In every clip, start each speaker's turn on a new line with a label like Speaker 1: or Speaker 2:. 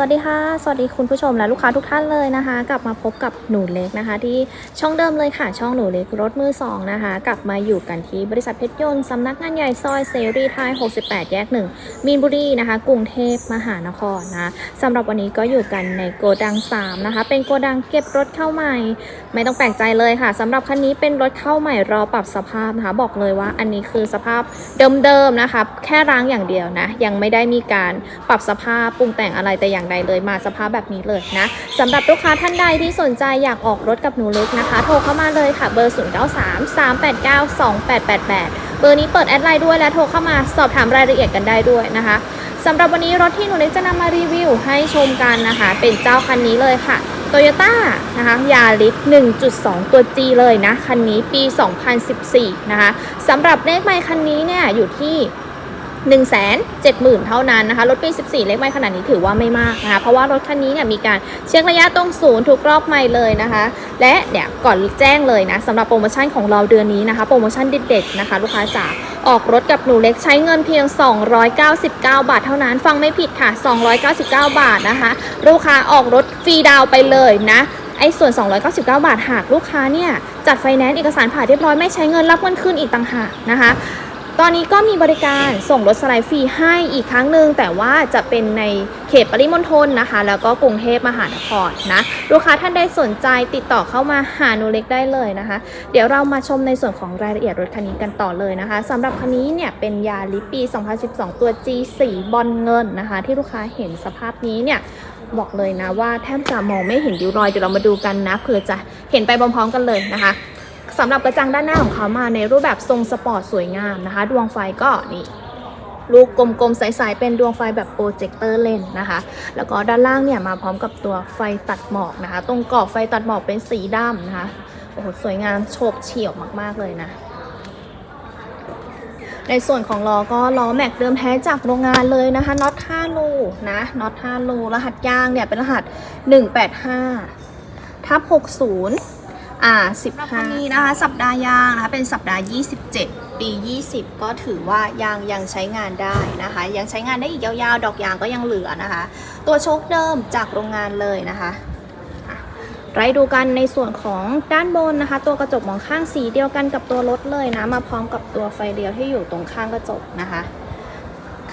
Speaker 1: วัสดีค่ะ สวัสดีคุณผู้ชมและลูกค้าทุกท่านเลยนะคะ กลับมาพบกับหนูเล็กนะคะ ที่ช่องเดิมเลยค่ะ ช่องหนูเล็กรถมือสองนะคะ กลับมาอยู่กันที่บริษัทเพชรยนต์สำนักงานใหญ่ซอยเสรีไทย 68 แยก 1 มีนบุรีนะคะ กรุงเทพมหานครนะสำหรับวันนี้ก็อยู่กันในโกดัง 3 นะคะ เป็นโกดังเก็บรถเข้าใหม่ ไม่ต้องแปลกใจเลยค่ะสำหรับคันนี้เป็นรถเข้าใหม่รอปรับสภาพนะคะ บอกเลยว่าอันนี้คือสภาพเดิมๆนะคะ แค่ล้างอย่างเดียวนะ ยังไม่ได้มีการปรับสภาพปรุงแต่งอะไรแต่อย่างใดเลยมาสภาพแบบนี้เลยนะสำหรับลูกค้าท่านใดที่สนใจอยากออกรถกับหนูเล็กนะคะ โทรเข้ามาเลยค่ะเบอร์ 0 9 3 3 8 9 2 8 8 8 เบอร์นี้เปิดแอดไลน์ด้วยและโทรเข้ามาสอบถามรายละเอียดกันได้ด้วยนะคะสำหรับวันนี้รถที่หนูเล็กจะนำมารีวิวให้ชมกันนะคะ เป็นเจ้าคันนี้เลยค่ะโตโยต้านะคะยาริส1.2 ตัว G เลยนะ คันนี้ปี 2014 นะคะสำหรับเลขไมคันนี้เนี่ยอยู่ที่ 1 7 0 0 0 0 เท่านั้นนะคะ รถปี 14 เลขไมค์ขนาดนี้ถือว่าไม่มากนะคะ เพราะว่ารถคันนี้เนี่ยมีการเช็คระยะตรงศูนย์ทุกรอบไม่เลยนะคะ และเดี๋ยวก่อนแจ้งเลยนะสำหรับโปรโมชั่นของเราเดือนนี้นะคะ โปรโมชั่นเด็ดๆนะคะ ลูกค้าจ๋าออกรถกับหนูเล็กใช้เงินเพียง 299 บาทเท่านั้น ฟังไม่ผิดค่ะ 299 บาทนะคะ ลูกค้าออกรถฟรีดาวไปเลยนะไอ้ส่วน 299 บาท หากลูกค้าเนี่ย จัดไฟแนนซ์เอกสารผ่านเรียบร้อยไม่ใช้เงินรับเงินคืนอีกต่างหากนะคะ ตอนนี้ก็มีบริการส่งรถสไลด์ฟรีให้อีกครั้งหนึ่งแต่ว่าจะเป็นในเขตปริมณฑลนะคะ แล้วก็กรุงเทพมหานครนะลูกค้าท่านใดสนใจติดต่อเข้ามาหาหนูเล็กได้เลยนะคะ เดี๋ยวเรามาชมในส่วนของรายละเอียดรถคันนี้กันต่อเลยนะคะสำหรับคันนี้เนี่ยเป็นยาลิปี 2012 ตัว G สีบอลเงินนะคะ ที่ลูกค้าเห็นสภาพนี้เนี่ยบอกเลยนะว่าแทบจะมองไม่เห็นริ้วรอยเดี๋ยวเรามาดูกันนะเผื่อจะเห็นไปพร้อมๆกันเลยนะคะ สำหรับกระจังด้านหน้าของเขามาในรูปแบบทรงสปอร์ตสวยงามนะคะ ดวงไฟก็นี่ลูกกลมๆใสๆเป็นดวงไฟแบบโปรเจคเตอร์เลนนะคะ แล้วก็ด้านล่างเนี่ยมาพร้อมกับตัวไฟตัดหมอกนะคะ ตรงกรอบไฟตัดหมอกเป็นสีดำนะคะ โอ้โห สวยงามโฉบเฉี่ยวมากๆเลยนะ ในส่วนของล้อก็ล้อแม็กเดิมแท้จากโรงงานเลยนะคะน็อต5รูนะน็อต5รูรหัสยางเนี่ยเป็นรหัส 185ทับ60 อ่า15นี้นะคะ สัปดาห์ยางนะคะ เป็นสัปดาห์ 27 ปี 20 ก็ถือว่ายางยังใช้งานได้นะคะ ยังใช้งานได้อีกยาวๆ ดอกยางก็ยังเหลือนะคะ ตัวโชคเดิมจากโรงงานเลยนะคะไรดูกันในส่วนของด้านบนนะคะ ตัวกระจกมองข้างสีเดียวกันกับตัวรถเลยนะ มาพร้อมกับตัวไฟเดียวที่อยู่ตรงข้างกระจกนะคะ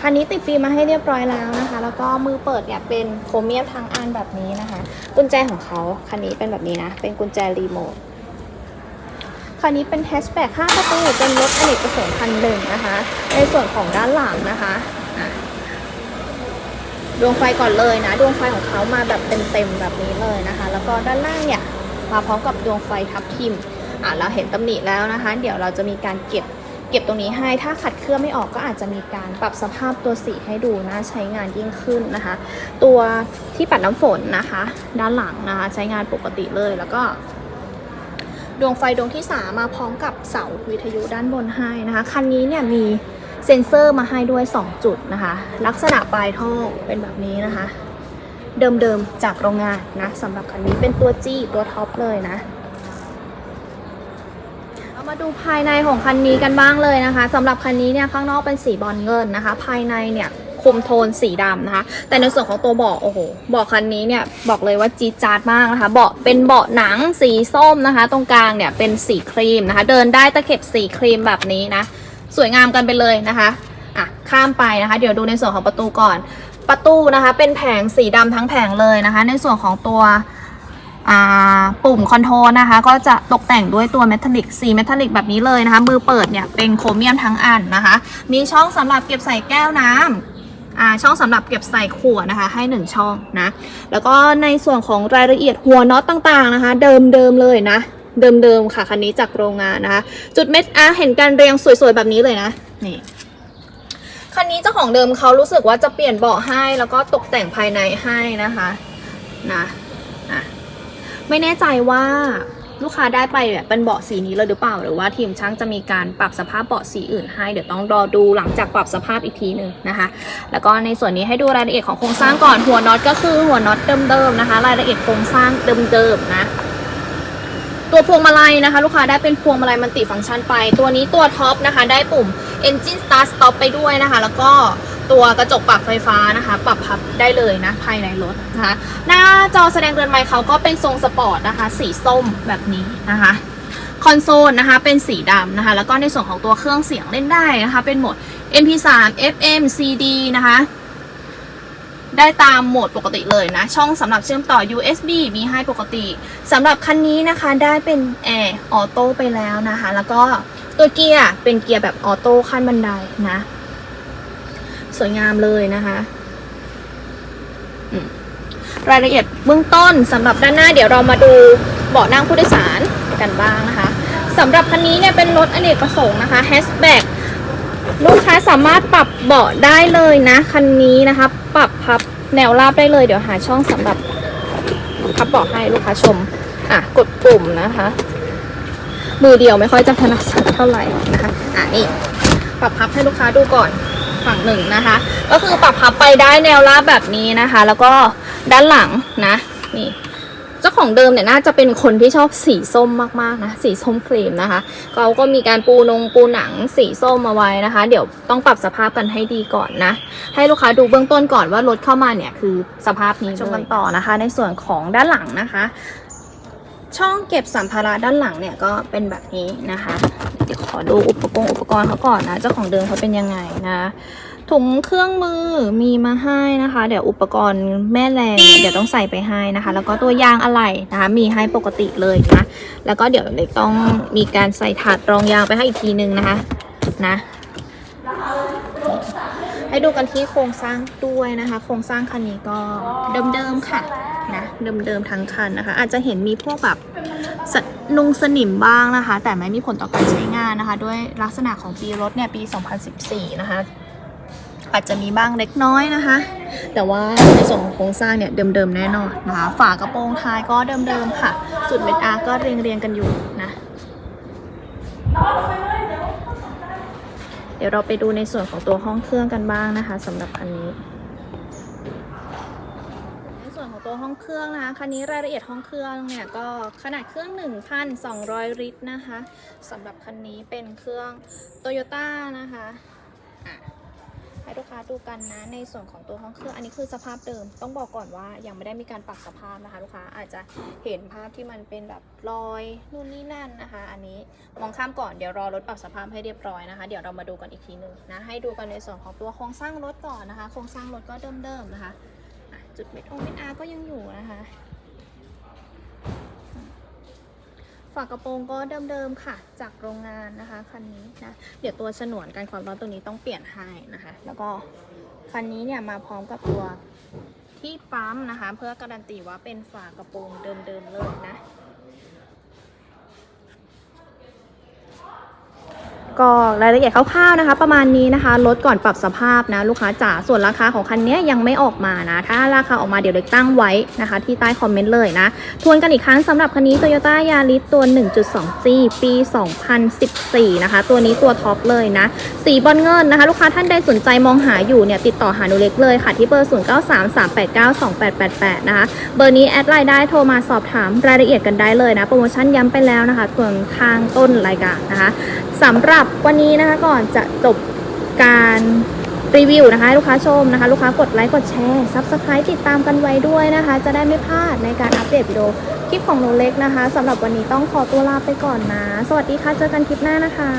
Speaker 1: คันนี้ติดฟิล์มมาให้เรียบร้อยแล้วนะคะ แล้วก็มือเปิดเนี่ยเป็นโครเมียมทั้งอันแบบนี้นะคะ กุญแจของเขาคันนี้เป็นแบบนี้นะ เป็นกุญแจรีโมท คันนี้เป็นแฮชแบ็ก5ประตูเป็นรถอเนกประสงค์คันหนึ่งนะคะ ในส่วนของด้านหลังนะคะอะดวงไฟก่อนเลยนะ ดวงไฟของเขามาแบบเต็มๆแบบนี้เลยนะคะ แล้วก็ด้านล่างเนี่ยมาพร้อมกับดวงไฟทับทิมอะเราเห็นตำหนิแล้วนะคะ เดี๋ยวเราจะมีการเก็บ เก็บตรงนี้ให้ ถ้าขัดเคลื่อนไม่ออกก็อาจจะมีการปรับสภาพตัวสีให้ดูน่าใช้งานยิ่งขึ้นนะคะ ตัวที่ปัดน้ำฝนนะคะ ด้านหลังนะคะใช้งานปกติเลยแล้วก็ดวงไฟดวงที่ 3 มาพร้อมกับเสาวิทยุด้านบนให้นะคะ คันนี้เนี่ยมีเซ็นเซอร์มาให้ด้วย 2 จุดนะคะ ลักษณะปลายท่อเป็นแบบนี้นะคะ เดิมๆจากโรงงานนะสำหรับคันนี้เป็นตัวจี้ตัวท็อปเลยนะ มาดูภายในของคันนี้กันบ้างเลยนะคะสำหรับคันนี้เนี่ยข้างนอกเป็นสีบอลเงินนะคะ ภายในเนี่ยคุมโทนสีดำนะคะ แต่ในส่วนของตัวเบาะโอ้โหเบาะคันนี้เนี่ยบอกเลยว่าจี๊ดจ๊าดมากนะคะเบาะเป็นเบาะหนังสีส้มนะคะ ตรงกลางเนี่ยเป็นสีครีมนะคะ เดินได้ตะเข็บสีครีมแบบนี้นะ สวยงามกันไปเลยนะคะอะข้ามไปนะคะ เดี๋ยวดูในส่วนของประตูก่อน ประตูนะคะ เป็นแผงสีดำทั้งแผงเลยนะคะ ในส่วนของตัว ปุ่มคอนโทรลนะคะ ก็จะตกแต่งด้วยตัวเมทัลลิกสีเมทัลลิกแบบนี้เลยนะคะ มือเปิดเนี่ยเป็นโครเมียมทั้งอันนะคะ มีช่องสำหรับเก็บใส่แก้วน้ำอ่าช่องสำหรับเก็บใส่ขวดนะคะ ให้หนึ่งช่องนะ แล้วก็ในส่วนของรายละเอียดหัวน็อตต่างๆนะคะ เดิมๆเลยนะ เดิมๆค่ะคันนี้จากโรงงานนะคะ จุดเม็ดอะเห็นการเรียงสวยๆแบบนี้เลยนะนี่คันนี้เจ้าของเดิมเขารู้สึกว่าจะเปลี่ยนเบาะให้ แล้วก็ตกแต่งภายในให้นะคะนะอะ ไม่แน่ใจว่าลูกค้าได้ไปแบบเป็นเบาะสีนี้เลยหรือเปล่า หรือว่าทีมช่างจะมีการปรับสภาพเบาะสีอื่นให้ เดี๋ยวต้องรอดูหลังจากปรับสภาพอีกทีหนึ่งนะคะ แล้วก็ในส่วนนี้ให้ดูรายละเอียดของโครงสร้างก่อนหัวน็อตก็คือหัวน็อตเดิมๆนะคะ รายละเอียดโครงสร้างเดิมๆนะตัวพวงมาลัยนะคะ ลูกค้าได้เป็นพวงมาลัยมัลติฟังก์ชันไป ตัวนี้ตัวท็อปนะคะ ได้ปุ่ม Engine Start Stop ไปด้วยนะคะ แล้วก็ ตัวกระจกปรับไฟฟ้านะคะ ปรับพับได้เลยนะภายในรถนะคะ หน้าจอแสดงเรือนไม้เขาก็เป็นทรงสปอร์ตนะคะ สีส้มแบบนี้นะคะคอนโซลนะคะ เป็นสีดำนะคะ แล้วก็ในส่วนของตัวเครื่องเสียงเล่นได้นะคะ เป็นโหมด MP3 FM CD นะคะ ได้ตามโหมดปกติเลยนะ ช่องสำหรับเชื่อมต่อ USB มีให้ปกติสำหรับคันนี้นะคะ ได้เป็นแอร์ออโต้ไปแล้วนะคะ แล้วก็ตัวเกียร์เป็นเกียร์แบบออโต้ขั้นบันไดนะ สวยงามเลยนะคะรายละเอียดเบื้องต้นสำหรับด้านหน้าเดี๋ยวเรามาดูเบาะนั่งผู้โดยสารกันบ้างนะคะสำหรับคันนี้เนี่ยเป็นรถอเนกประสงค์นะคะแฮชแบ็กลูกค้าสามารถปรับเบาะได้เลยนะคันนี้นะคะ ปรับพับแนวราบได้เลย เดี๋ยวหาช่องสำหรับพับเบาะให้ลูกค้าชมอะกดปุ่มนะคะ มือเดียวไม่ค่อยจะถนัดสักเท่าไหร่นะคะอะนี่ปรับพับให้ลูกค้าดูก่อน ฝั่งหนึ่งนะคะ ก็คือปรับพับไปได้แนวราบแบบนี้นะคะ แล้วก็ด้านหลังนะนี่เจ้าของเดิมเนี่ยน่าจะเป็นคนที่ชอบสีส้มมากๆนะสีส้มครีมนะคะเขาก็มีการปูนงปูหนังสีส้มมาไว้นะคะ เดี๋ยวต้องปรับสภาพกันให้ดีก่อนนะ ให้ลูกค้าดูเบื้องต้นก่อนว่ารถเข้ามาเนี่ยคือสภาพนี้ชมกันต่อนะคะ ในส่วนของด้านหลังนะคะ ช่องเก็บสัมภาระด้านหลังเนี่ยก็เป็นแบบนี้นะคะ เดี๋ยวขอดูอุปกรณ์อุปกรณ์เขาก่อนนะ เจ้าของเดิมเขาเป็นยังไงนะถุงเครื่องมือมีมาให้นะคะ เดี๋ยวอุปกรณ์แม่แรงเดี๋ยวต้องใส่ไปให้นะคะ แล้วก็ตัวยางอะไหล่นะคะ มีให้ปกติเลยนะ แล้วก็เดี๋ยวเล็กต้องมีการใส่ถาดรองยางไปให้อีกทีนึงนะคะนะ ให้ดูกันที่โครงสร้างด้วยนะคะ โครงสร้างคันนี้ก็เดิมๆค่ะ นะเดิมๆทั้งคันนะคะ อาจจะเห็นมีพวกแบบนุงสนิมบ้างนะคะ แต่ไม่มีผลต่อการใช้งานนะคะ ด้วยลักษณะของปีรถเนี่ยปี 2014 นะคะ อาจจะมีบ้างเล็กน้อยนะคะ แต่ว่าในส่วนของโครงสร้างเนี่ยเดิมๆแน่นอนนะคะ ฝากระโปรงท้ายก็เดิมๆค่ะ จุดเม็ดอาร์ก็เรียงๆกันอยู่นะเดี๋ยวเราไปดูในส่วนของตัวห้องเครื่องกันบ้างนะคะสำหรับคันนี้ส่วนของตัว ห้องเครื่องนะคะ คันนี้รายละเอียดห้องเครื่องเนี่ยก็ขนาดเครื่อง 1,200 ลิตรนะคะสำหรับคันนี้เป็นเครื่องโตโยต้านะคะให้ลูกค้าดูกันนะในส่วนของตัวห้องเครื่องอันนี้คือสภาพเดิม ต้องบอกก่อนว่ายังไม่ได้มีการปรับสภาพนะคะ ลูกค้าอาจจะเห็นภาพที่มันเป็นแบบรอยนู่นนี่นั่นนะคะ อันนี้มองข้ามก่อนเดี๋ยวรอรถปรับสภาพให้เรียบร้อยนะคะ เดี๋ยวเรามาดูกันอีกทีหนึ่งนะให้ดูกันในส่วนของตัวโครงสร้างรถก่อนนะคะ โครงสร้างรถก็เดิมๆนะคะ จุดเม็ดองเม็ดอาร์ก็ยังอยู่นะคะ ฝากระโปรงก็เดิมๆค่ะ จากโรงงานนะคะคันนี้นะ เดี๋ยวตัวฉนวนกันความร้อนตัวนี้ต้องเปลี่ยนให้นะคะ แล้วก็คันนี้เนี่ยมาพร้อมกับตัวที่ปั๊มนะคะ เพื่อการันตีว่าเป็นฝากระโปรงเดิมๆเลยนะ ก็รายละเอียดคร่าวๆนะคะ ประมาณนี้นะคะลดก่อนปรับสภาพนะลูกค้าจ๋าส่วนราคาของคันนี้ยังไม่ออกมานะ ถ้าราคาออกมาเดี๋ยวเล็กตั้งไว้นะคะ ที่ใต้คอมเมนต์เลยนะ ทวนกันอีกครั้งสำหรับคันนี้ Toyota Yaris ตัว 1.2G ปี 2014 นะคะ ตัวนี้ตัวท็อปเลยนะ สีบอลเงินนะคะ ลูกค้าท่านใดสนใจมองหาอยู่เนี่ยติดต่อหาหนูเล็กเลยค่ะ ที่เบอร์ 0933892888 นะคะ เบอร์นี้แอดไลน์ได้โทรมาสอบถามรายละเอียดกันได้เลยนะโปรโมชั่นย้ำไปแล้วนะคะส่วนข้างต้นรายการนะคะสำหรับวันนี้นะคะก่อนจะจบการรีวิวนะคะลูกค้าชมนะคะ ลูกค้ากดไลค์กดแชร์ซับสไครต์ติดตามกันไว้ด้วยนะคะ จะได้ไม่พลาดในการอัปเดตวิดีโอคลิปของโนเล็กนะคะสำหรับวันนี้ต้องขอตัวลาไปก่อนนะ สวัสดีค่ะ เจอกันคลิปหน้านะคะ